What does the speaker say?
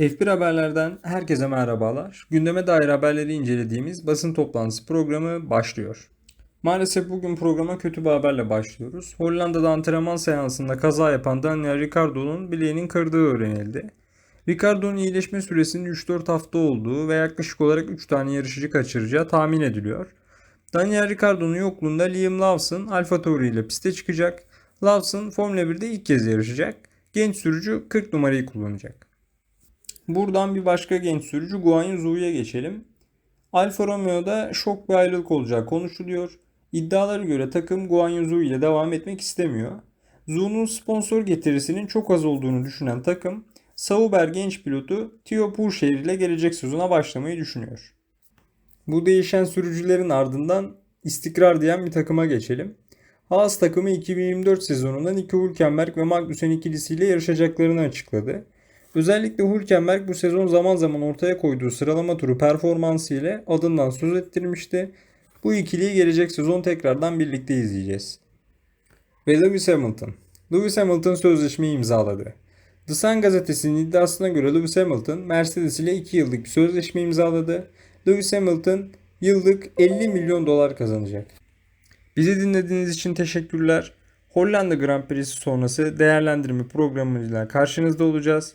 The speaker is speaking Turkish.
F1 Haberler'den herkese merhabalar. Gündeme dair haberleri incelediğimiz basın toplantısı programı başlıyor. Maalesef bugün programa kötü bir haberle başlıyoruz. Hollanda'da antrenman seansında kaza yapan Daniel Ricciardo'nun bileğinin kırdığı öğrenildi. Ricciardo'nun iyileşme süresinin 3-4 hafta olduğu ve yaklaşık olarak 3 tane yarışıcı kaçıracağı tahmin ediliyor. Daniel Ricciardo'nun yokluğunda Liam Lawson Alfa Tauri ile piste çıkacak. Lawson Formula 1'de ilk kez yarışacak. Genç sürücü 40 numarayı kullanacak. Buradan bir başka genç sürücü Guanyu Zhu'ya geçelim. Alfa Romeo'da şok bir ayrılık olacağı konuşuluyor. İddialara göre takım Guanyu Zhu ile devam etmek istemiyor. Zhu'nun sponsor getirisinin çok az olduğunu düşünen takım, Sauber genç pilotu Theo Pourchaire ile gelecek sezona başlamayı düşünüyor. Bu değişen sürücülerin ardından istikrar diyen bir takıma geçelim. Haas takımı 2024 sezonunda Nico Hülkenberg ve Magnussen ikilisiyle yarışacaklarını açıkladı. Özellikle Hülkenberg bu sezon zaman zaman ortaya koyduğu sıralama turu performansı ile adından söz ettirmişti. Bu ikiliyi gelecek sezon tekrardan birlikte izleyeceğiz. Ve Lewis Hamilton. Lewis Hamilton sözleşmeyi imzaladı. The Sun gazetesinin iddiasına göre Lewis Hamilton Mercedes ile 2 yıllık bir sözleşme imzaladı. Lewis Hamilton yıllık 50 milyon dolar kazanacak. Bizi dinlediğiniz için teşekkürler. Hollanda Grand Prix'si sonrası değerlendirme programıyla karşınızda olacağız.